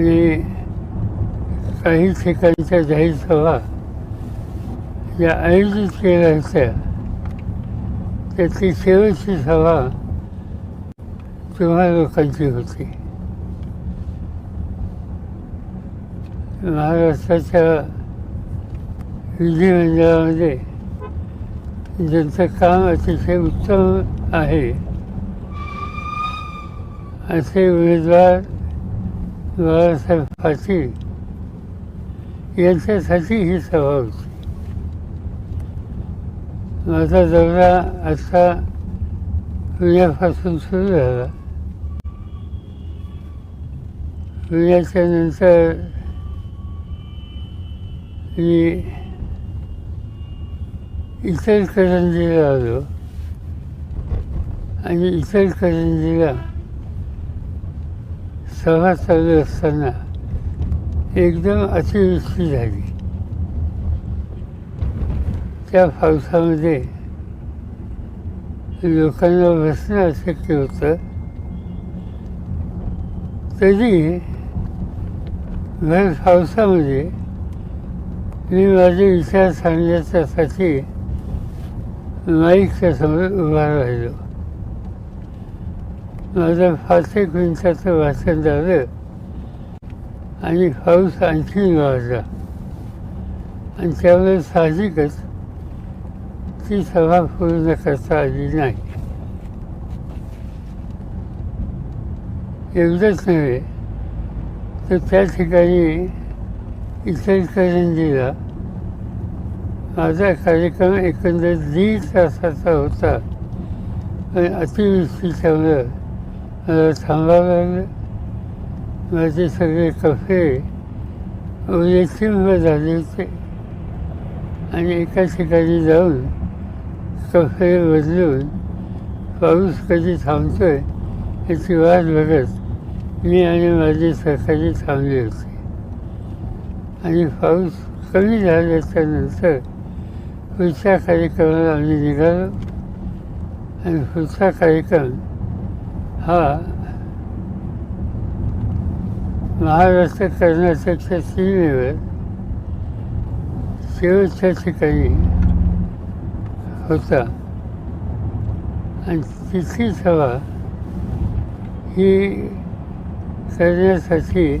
की काही ठिकाणच्या जाहीर सभा ज्या आयोजित केल्या होत्या त्याची शेवटची सभा तेव्हा लोकांची होती. महाराष्ट्राच्या विधिमंडळामध्ये ज्यांचं काम अतिशय उत्तम आहे असे उमेदवार बाळासाहेब पाटील यांच्यासाठी ही सभा होती. माझा दौरा आता पुण्यापासून सुरू झाला. पुण्याच्या नंतर मी इचलकरंजीला आलो. आणि इचलकरंजीला सभा चालू असताना एकदम अतिवृष्टी झाली. त्या पावसामध्ये लोकांना बसणं अशक्य होतं. तरी भर पावसामध्ये मी माझे विचार सांगण्याच्यासाठी माईकच्या समोर उभा राहिलो. माझं फारसे एक वाचन झालं. आणि पाऊस आणखी वाजला. आणि त्यामुळे साहजिकच ती सभा पूर्ण करता आली नाही. एवढंच नव्हे तर त्या ठिकाणी इचलकरंजीला माझा कार्यक्रम एकंदर दीड तासाचा होता. पण अतिवृष्टीच्यामुळं मला थांबावं. लागलं माझे सगळे कफे ओलेचिंब झाले होते आणि एका ठिकाणी जाऊन कफे बदलून पाऊस कधी थांबतो आहे याची वाट बघत मी आणि माझे सहकारी थांबले होते. आणि पाऊस कमी झाल्याच्यानंतर पुढच्या कार्यक्रमाला आम्ही निघालो. आणि पुढचा कार्यक्रम हा. महाराष्ट्र कर्नाटकच्या सीमेवर शेवटच्या ठिकाणी होता. आणि तिथली सभा ही करण्यासाठी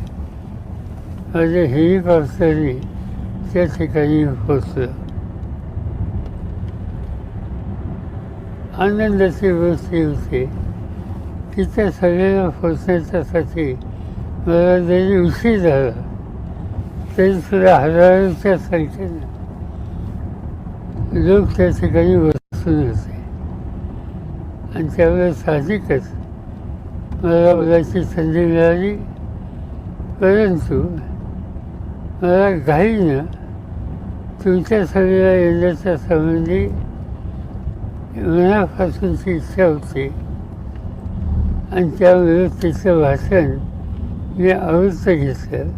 माझ्या हेलिकॉप्टरने त्या ठिकाणी पोचलं आनंदाची गोष्टी होती. की सगळ्यांना पोचण्याच्यासाठी मला जरी उशीर झाला तरी सुद्धा हजारोच्या संख्येनं. लोक त्या ठिकाणी बसून होते आणि त्यामुळे साहजिकच मला बोलायची संधी मिळाली. परंतु मला घाईनं तुमच्या सगळ्या येण्याच्या संबंधी मनापासूनची इच्छा होती. आणि त्यामुळे तिचं भाषण मी आवृत्त घेतलं.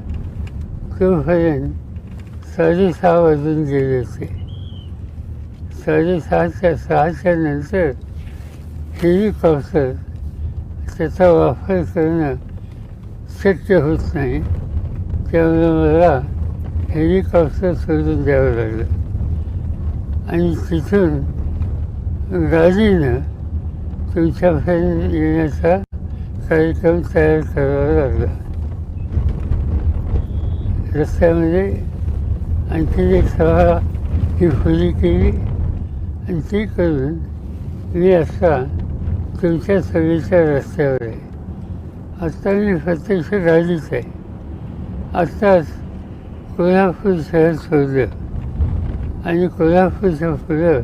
तोपर्यंत साडेसहा वाजून गेले होते. साडेसहाच्या सहाच्या नंतर हेलिकॉप्टर त्याचा वापर करणं शक्य होत नाही. त्यामुळे मला हेलिकॉप्टर सोडून द्यावं लागलं. आणि तिथून गाडीनं तुमच्यापर्यंत येण्याचा कार्यक्रम तयार करावा लागला. रस्त्यामध्ये आणखी एक सभा ही खुली केली आणि ती करून मी आता तुमच्या सभेच्या रस्त्यावर आहे. आत्ता मी प्रत्यक्ष गाडीच आहे. आत्ताच कोल्हापूर शहर सोडलं आणि कोल्हापूरच्या पुढं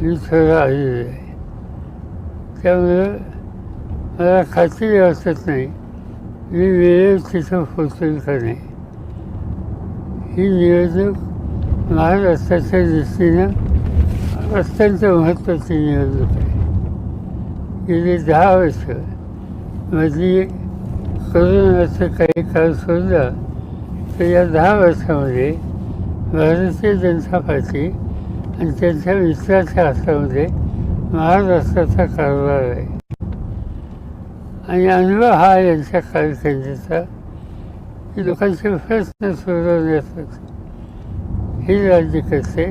मी थोडं आलेलं आहे. त्यामुळं मला खात्री वाटत नाही. मी वेळेत तिथं पोचेल का नाही? ही निवडणूक महाराष्ट्राच्या दृष्टीनं अत्यंत महत्त्वाची निवडणूक आहे. गेली दहा वर्ष मधली करोनाचं काही काळ सोडला तर या दहा वर्षामध्ये भारतीय जनता पार्टी आणि त्यांच्या मित्राच्या हातामध्ये महाराष्ट्राचा कारभार आहे आणि अनुभव हा यांच्या कारकिर्दीचा की लोकांचे प्रश्न सोडवण्यासाठी हे राज्य करते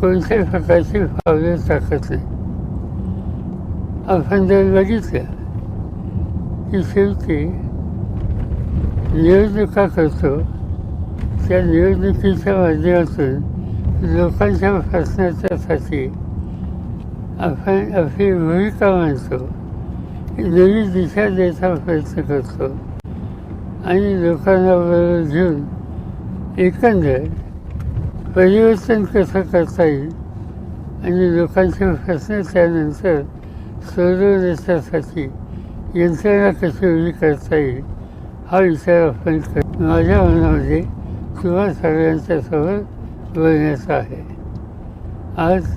कोणत्याही प्रकारची पावले टाकत नाही आपण जर बघितलं की शेवटी निवडणुका करतो त्या निवडणुकीच्या माध्यमातून लोकांच्या प्रश्नाच्यासाठी आपण आपली भूमिका मानतो नवी दिशा द्यायचा प्रयत्न करतो. आणि लोकांना बरोबर घेऊन एकंदर परिवर्तन कसं करता येईल आणि लोकांचे प्रश्न त्यानंतर सोडवण्यासाठी यंत्रणा कशी उभी करता येईल हा विचार आपण कर माझ्या मनामध्ये किंवा सगळ्यांच्या समोर बोलण्याचा आहे. आज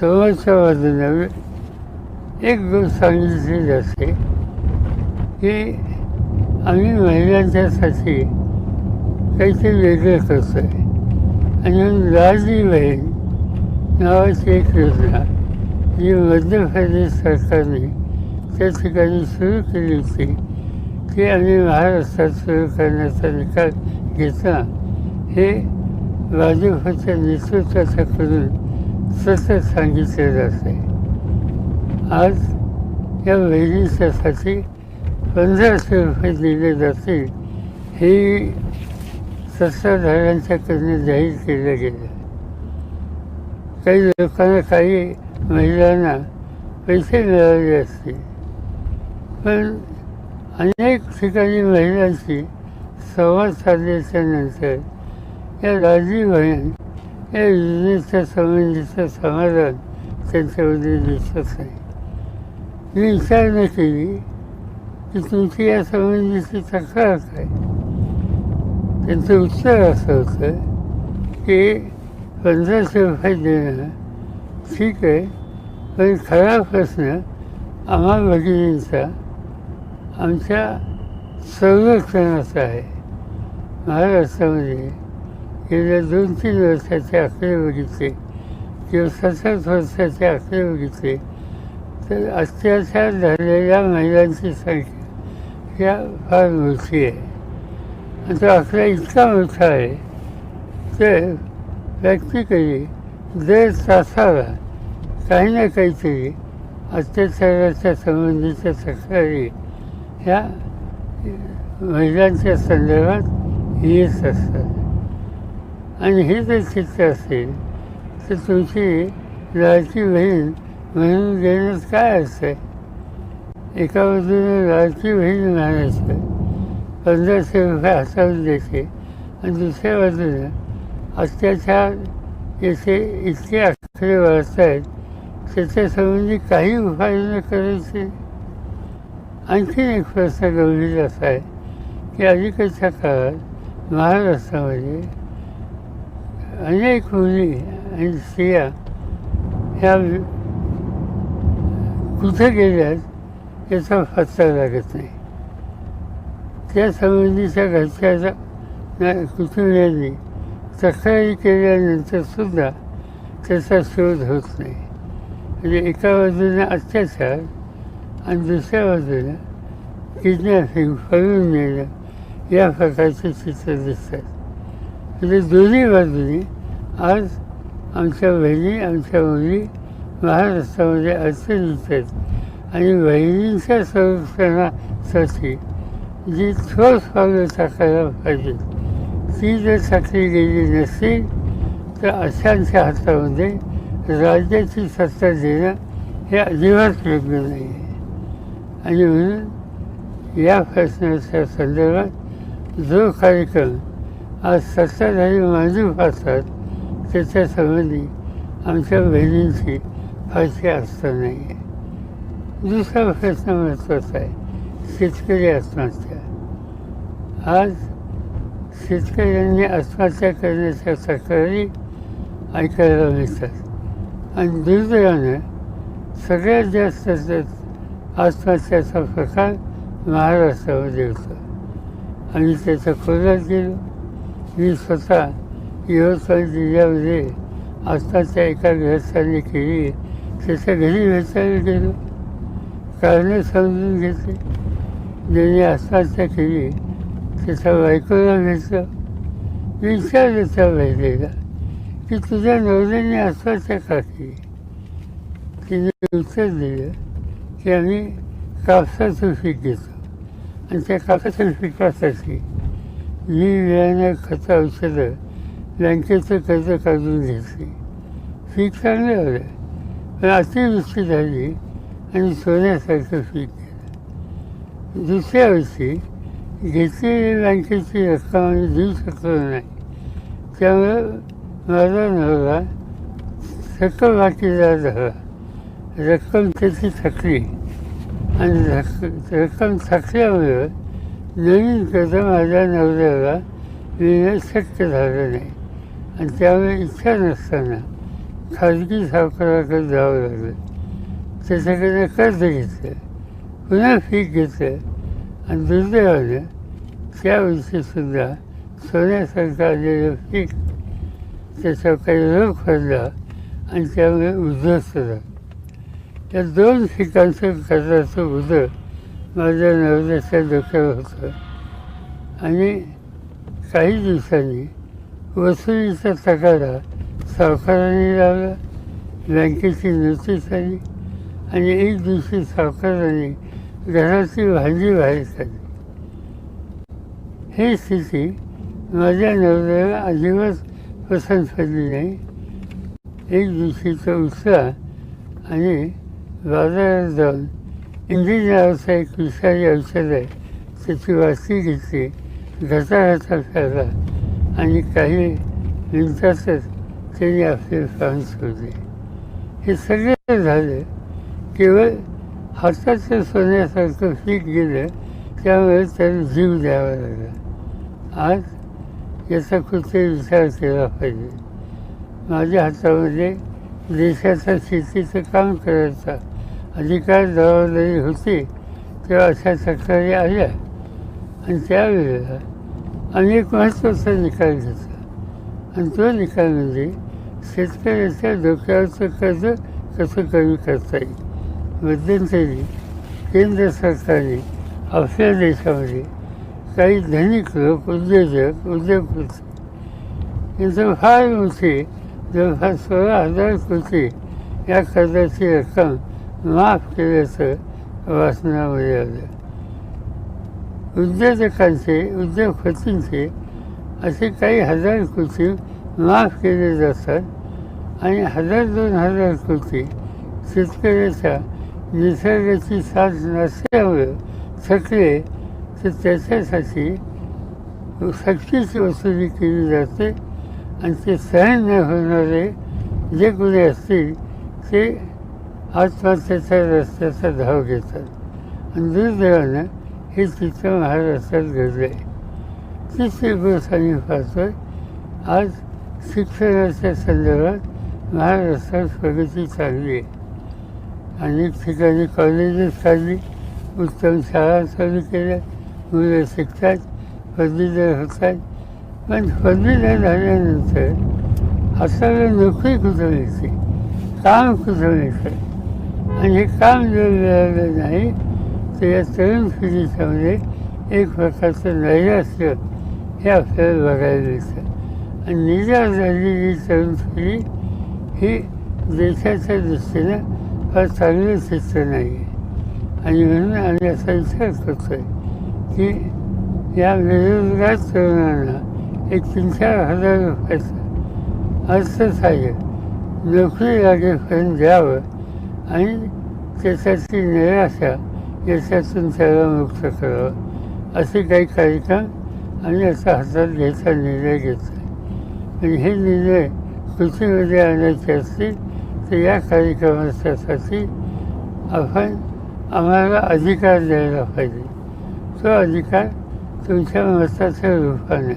समोरच्या नव्हे एक गोष्ट सांगितली जाते की आम्ही महिलांच्यासाठी काहीतरी वेगळं करतो आहे आणि म्हणून लाडली बहीण नावाची एक योजना जी मध्य प्रदेश सरकारने त्या ठिकाणी सुरू केली होती. ती आम्ही महाराष्ट्रात सुरू करण्याचा निकाल घेतला हे भाजपच्या करून सतत सांगितले जाते. आज या बहिणीच्यासाठी पंधराशे रुपये दिले जातील हे सत्ताधाऱ्यांच्याकडनं जाहीर केलं गेलं. काही लोकांना काही महिलांना पैसे मिळाले असतील. पण अनेक ठिकाणी महिलांशी संवाद साधल्याच्या नंतर या राजी बहीण या योजनेच्या संबंधीचं समाधान त्यांच्यामध्ये दिसत नाही मी विचारणा केली की तुमची या संबंधीची तक्रार काय त्यांचं उत्तर असं होतं की पंधराशे रुपये देणं ठीक आहे पण खरा प्रश्न आम्हा भगिनींचा आमच्या संरक्षणाचा आहे. महाराष्ट्रामध्ये गेल्या दोन तीन वर्षाचे आकडे बघितले किंवा सतत वर्षाचे आकडे बघितले तर अत्याचार झालेल्या महिलांची संख्या या फार मोठी आहे आणि तो आकडा इतका मोठा आहे तर प्रॅक्टिकली दर तासाला काही ना काहीतरी अत्याचाराच्या संबंधीच्या तक्रारी ह्या महिलांच्या संदर्भात येत असतात आणि हे जर चित्र असेल तर तुमची लाडकी बहीण म्हणून देण्यात काय असतं? एका बाजूने लाडकी बहीण म्हणायचं पंधराशे रुपये हाताळून द्यायचे आणि दुसऱ्या बाजूने अत्याचार याचे इतके आकडे वाढत आहेत त्याच्यासंबंधी काही उपाययोजना करायचे? आणखीन एक प्रश्न गंभीर असा आहे की अलीकडच्या काळात महाराष्ट्रामध्ये अनेक मुली आणि स्त्रिया ह्या कुठे गेल्यात याचा पत्ता लागत नाही त्या संबंधीच्या घरच्याचा कुटुंबियांनी तक्रारी केल्यानंतर सुद्धा त्याचा शोध होत नाही म्हणजे एका बाजूने अत्याचार आणि दुसऱ्या बाजूला किडनॅपिंग पळून नेणं या प्रकारचे चित्र दिसतात म्हणजे दोन्ही बाजूनी आज आमच्या बहिणी आमच्या मुली महाराष्ट्रामध्ये अडचणीत आहेत. आणि बहिणींच्या संरक्षणासाठी जी ठोस पावलं टाकायला पाहिजे ती जर टाकली गेली नसेल तर अशांच्या हातामध्ये राज्याची सत्ता देणं हे अजिबात योग्य नाही. आहे आणि म्हणून या प्रश्नाच्या संदर्भात जो कार्यक्रम आज सत्ताधारी मांडू पाहतात त्याच्यासंबंधी आमच्या बहिणींची फारशी आस्था नाही आहे दुसरा प्रश्न महत्त्वाचा आहे शेतकरी आत्महत्या. आज शेतकऱ्यांनी आत्महत्या करण्याच्या तक्रारी ऐकायला मिळतात. आणि दुर्दैवानं सगळ्यात जास्त आत्महत्याचा प्रकार महाराष्ट्रामध्ये होतो. आणि त्याचा खोलात गेलो मी स्वतः यवतमाळ जिल्ह्यामध्ये आत्ताच्या एका गृहस्थाने केली. त्याच्या घरी भेटायला गेलो कारणं समजून घेतली. ज्यांनी आत्महत्या केली. त्याच्या बायकोला भेटलं विचारलं त्या बहिणीला की तुझ्या नवऱ्याने आत्महत्या का केली? तिने उत्तर दिलं की आम्ही कापसाचं पीक घेतो. आणि त्या कापसाच्या पिकासाठी मी वेळानं खतं औषधं बँकेचं कर्ज काढून घेतले. पीक चांगलं आलं. पण अतिवृष्टी झाली आणि सोन्यासारखं पीक गेलं दुसऱ्या वर्षी घेतलेली बँकेची रक्कम आम्ही देऊ शकलो नाही. त्यामुळं माझा नवरा सकल बाकीदार झाला. रक्कम त्याची थकली. आणि रक्कम थकल्यामुळं नवीन कर्ज माझ्या नवऱ्याला मिळणं शक्य झालं नाही. आणि त्यामुळे इच्छा नसताना खाजगी सावकाराकडे जावं लागलं. त्याच्याकडे कर्ज घेतलं. पुन्हा फी घेतलं. आणि दुर्दैवानं त्याविषयीसुद्धा सोन्यासारखं आलेलं पीक त्याचा काही रोग पडला आणि त्यामुळे उद्ध्वस्त झालं. त्या दोन पिकांचं कर्जाचं उदर माझ्या नवऱ्याच्या डोक्यावर होतं. आणि काही दिवसांनी वसुलीचा तगारा सावकाराने लावला बँकेची नोटीस आली आणि एक दिवशी सावकाराने घराची भांडी बाहेर काढली. ही स्थिती माझ्या नवऱ्याला अजिबात पसंत पडली नाही. एक दिवशीचा उत्साह आणि बाजारात जाऊन इंजिन नावाचा एक विषारी औषध आहे त्याची वासी घेतली घसा प्याला आणि काही मिनिटातच त्यांनी आपले प्राण सोडले हे सगळं झालं केवळ हाताचं सोन्यासारखं पीक गेलं त्यामुळे त्याला जीव द्यावा लागला. आज याचा कुठे विचार केला पाहिजे. माझ्या हातामध्ये देशाचा शेतीचं काम करायचा अधिकार जबाबदारी होती तेव्हा अशा तक्रारी आल्या. आणि त्यावेळेला अनेक महत्त्वाचा निकाल घेतला. आणि तो निकाल म्हणजे शेतकऱ्याच्या डोक्यावरचं कर्ज कसं कमी करता येईल? मध्यंतरी केंद्र सरकारने आपल्या देशामध्ये काही धनिक लोक उद्योजक उद्योगपती यांचं फार मोठी जवळपास सोळा हजार कोटी या कर्जाची रक्कम माफ केल्याचं वाचनामध्ये आलं उद्योजकांचे उद्योगपतींचे असे काही हजार कृती माफ केले जातात आणि हजार दोन हजार कृती शेतकऱ्याच्या निसर्गाची साथ नसल्यामुळं थकले तर त्याच्यासाठी सक्तीची वसुली केली जाते आणि ते सहन न होणारे जे गुन्हे असतील ते आत्महत्येच्या रस्त्याचा धाव घेतात. आणि दुर्दैवानं हे चित्र महाराष्ट्रात घडलं आहे तिसरी गोष्ट आम्ही पाहतोय आज शिक्षणाच्या संदर्भात महाराष्ट्रात प्रगती चालली आहे अनेक ठिकाणी कॉलेजेस चालली उत्तम शाळा चालू केल्या मुलं शिकतात पदवीधर होतात. पण पदवीधर झाल्यानंतर आपल्याला नोकरी कुठं मिळते? काम कुठं मिळतं? आणि हे काम जर मिळालं नाही तर या तरुण पिढीच्यामध्ये एक प्रकारचं नैराश्य हे आपल्याला बघायला मिळतं. आणि निराश झालेली तरुण पिढी ही देशाच्या दृष्टीनं फार चांगलं चित्र नाही आहे आणि म्हणून आम्ही असा विचार करतो आहे की या बेरोजगार तरुणांना एक तीन चार हजार रुपयाचं अर्थसहाय्य नोकरी लागेपर्यंत द्यावं आणि त्याच्याची निराशा याच्यातून त्याला मुक्त करावं असे काही कार्यक्रम आम्ही असा हातात घ्यायचा निर्णय घेतला आणि हे निर्णय कृतीमध्ये आणायचे असतील तर या कार्यक्रमाच्यासाठी आपण आम्हाला अधिकार द्यायला पाहिजे. तो अधिकार तुमच्या मताच्या रूपाने.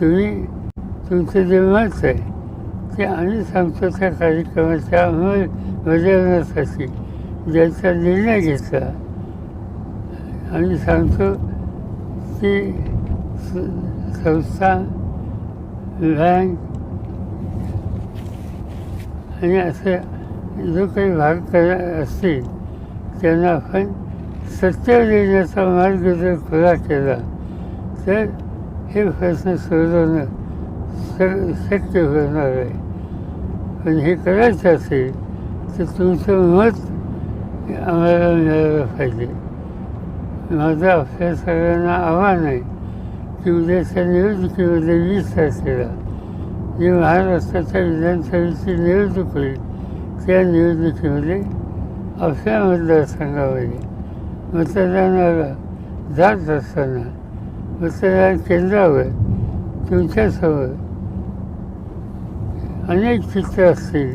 तुम्ही तुमचं जे मत आहे ते आम्ही सांगतो त्या कार्यक्रमाच्या बदलण्यासाठी ज्याचा निर्णय घेतला. आम्ही सांगतो की संस्था बँक आणि असे जो काही भाग करा असतील त्यांना आपण सत्य देण्याचा मार्ग जर खुला केला तर हे प्रश्न सोडवणं श- शक्य होणार आहे. पण हे करायचं असेल तर तुमचं मत आम्हाला मिळालं पाहिजे माझं आपल्या सगळ्यांना आव्हान आहे की उद्याच्या निवडणुकीमध्ये वीस तारखेला जी महाराष्ट्राच्या विधानसभेची निवडणूक होईल त्या निवडणुकीमध्ये आपल्या मतदारसंघामध्ये मतदानाला जात असताना मतदान केंद्रावर तुमच्यासमोर अनेक चित्र असतील.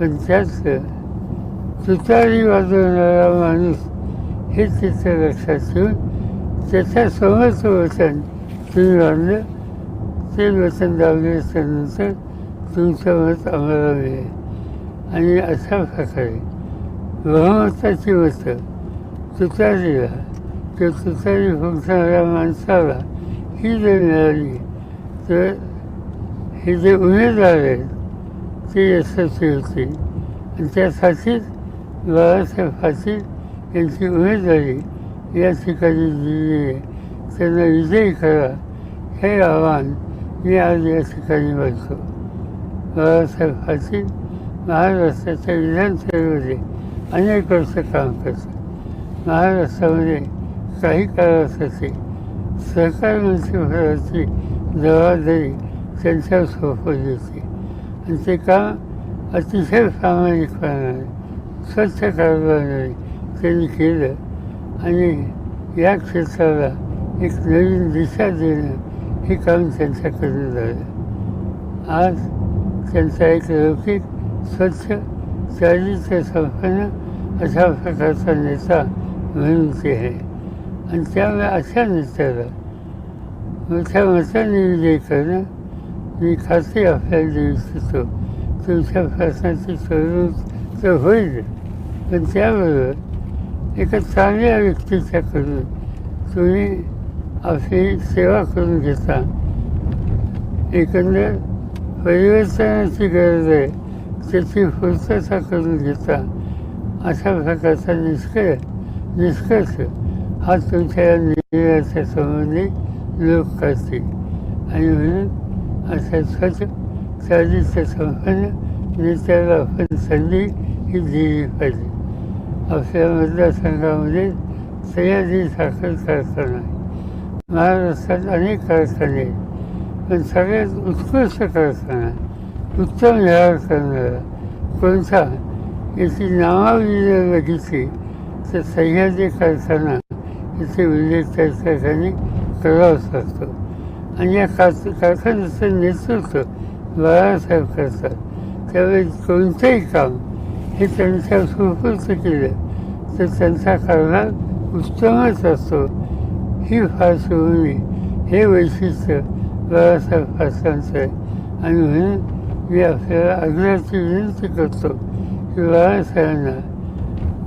पण त्यात तुतारी वाजवणारा माणूस हे चित्र लक्षात ठेवून त्याच्यासमोरचं वचन तुम्ही बांधलं ते वचन लावल्याच्यानंतर तुमचं मत आम्हाला मिळेल. आणि अशा प्रकारे बहुमताची मतं तुतारीला तर तुतारी फुंकणाऱ्या माणसाला ही जर मिळाली तर हे जे उमेदवार आहेत ती यशस्वी होती आणि त्यासाठीच बाळासाहेब पाटील यांची उमेदवारी या ठिकाणी दिली आहे त्यांना विजयी करा। हे आव्हान मी आज या ठिकाणी मानतो बाळासाहेब पाटील महाराष्ट्राच्या विधानसभेमध्ये अनेक वर्ष काम करतात महाराष्ट्रामध्ये काही काळासाठी सहकार मंत्रिपदाची जबाबदारी त्यांच्यावर सोपवली होती आणि ते काम अतिशय प्रामाणिकपणाने स्वच्छ कारभाराने त्यांनी केलं. आणि या क्षेत्राला एक नवीन दिशा देणं हे काम त्यांच्याकडून झालं. आज त्यांचा एक लौकिक स्वच्छ चारित्र्य संपन्न अशा प्रकारचा नेता म्हणून ते आहे. आणि त्यामुळे अशा नेत्याला मोठ्या मताने विजय करणं मी खात्री आपल्याला देऊ इच्छितो तुमच्या प्रश्नाची सोडवणूक तर होईल पण त्याबरोबर एका चांगल्या व्यक्तीच्याकडून तुम्ही आपली सेवा करून घेता एकंदर परिवर्तनाची गरज आहे त्याची पूर्तता करून घेता अशा प्रकारचा निष्कर्ष निष्कर्ष हा तुमच्या या निर्णयाच्या संबंधी लोक करतील आणि म्हणून अशा स्वच्छ चारित्र्य संपन्न नेत्याला आपण संधी ही दिली पाहिजे आपल्या मतदारसंघामध्ये सह्याद्री साखर कारखाना महाराष्ट्रात अनेक कारखाने आहेत पण सगळ्यात उत्कृष्ट कारखाना उत्तम व्यवहार करणारा कोणता याची नावावली जर बघितली तर सह्याद्री कारखाना याचे उल्लेख त्या ठिकाणी करावाच लागतो आणि या कार कारखान्याचं नेतृत्व बाळासाहेब करतात त्यावेळी कोणतंही काम हे त्यांच्या सुपूर्त केलं तर त्यांचा कारभार उत्तमच असतो ही पार्श्वभूमी हे वैशिष्ट्य बाळासाहेब पाटलांचं आहे आणि म्हणून मी आपल्याला आग्रहाची विनंती करतो की बाळासाहेबांना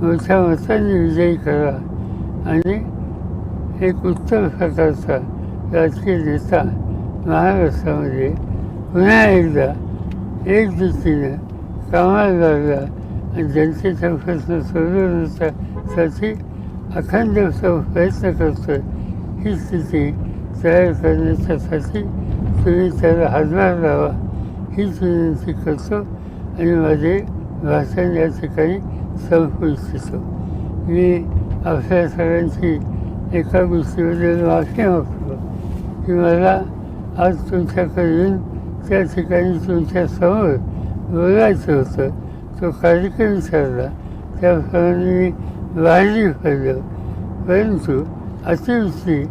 मोठ्या मताने विजयी करा आणि एक उत्तम प्रकारचा राजकीय नेता महाराष्ट्रामध्ये पुन्हा एकदा एक दृष्टीनं कामाला लागला आणि जनतेचा प्रश्न सोडवण्यासाठी अखंड प्रयत्न करतो ही स्थिती तयार करण्याच्यासाठी तुम्ही त्याला हातभार लावा. हीच विनंती करतो आणि माझे भाषण या ठिकाणी संपू इच्छितो मी आपल्या सगळ्यांची एका गोष्टीबद्दल माफी मागतो. की मला आज तुमच्याकडे येऊन त्या ठिकाणी तुमच्यासमोर बोलायचं होतं तो कार्यक्रम ठरला त्याप्रमाणे मी बाहेरही पडलो परंतु अतिवृष्टी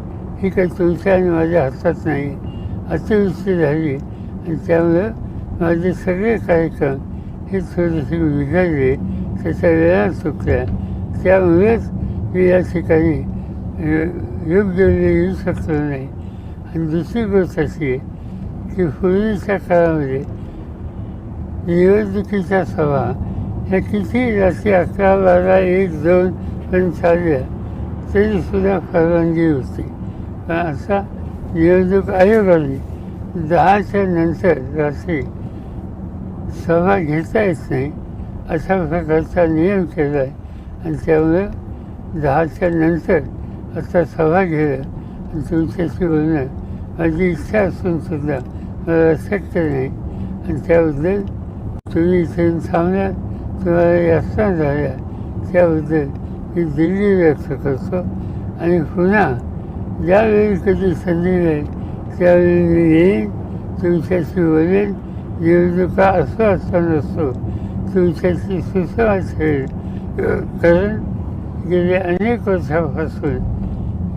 ही काही तुमच्या आणि माझ्या हातात नाही. अतिवृष्टी झाली आणि त्यामुळं माझे सगळे कार्यक्रम हे थोडेसे बिघडले त्याच्या वेळा चुकल्या त्यामुळेच मी या ठिकाणी योग्य येऊ शकलो नाही. आणि दुसरी गोष्ट अशी आहे की पूर्वीच्या काळामध्ये निवडणुकीच्या सभा ह्या किती रात्री अकरा बारा एक दोन पण चालल्या तरीसुद्धा परवानगी होती. पण आता निवडणूक आयोगाने दहाच्या नंतर रात्री सभा घेता येत नाही अशा प्रकारचा नियम केला आहे आणि त्यामुळं दहाच्या नंतर आता सभा घेणं आणि तुमच्याशी बोलणं माझी इच्छा असून सुद्धा मला शक्य नाही आणि त्याबद्दल तुम्ही इथे थांबण्यात तुम्हाला यातना झाल्या त्याबद्दल मी दिल्ली व्यक्त करतो. आणि पुन्हा ज्यावेळी कधी संधी नाही त्यावेळी मी येईन. तुमच्याशी बोलेन. निवडणुका असो असा नसतो. तुमच्याशी सुसंवाद ठेवेल कारण गेले अनेक वर्षापासून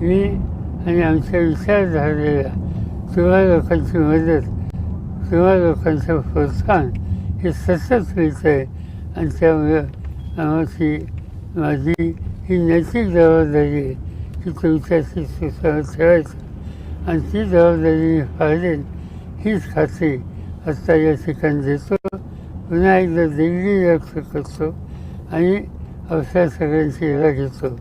मी आणि आमच्या विचारधारेला किंवा लोकांची मदत किंवा लोकांचं प्रोत्साहन हे सतत मिळतं आहे आणि त्यामुळं आम्हाची माझी ही नैतिक जबाबदारी आहे की तुमच्याशी सुसंवाद ठेवायचं आणि ती जबाबदारी मी पाहिजे हीच खात्री आत्ता या ठिकाणी देतो पुन्हा एकदा दिल्ली व्यक्त करतो आणि अवसर सगळ्यांची याला घेतो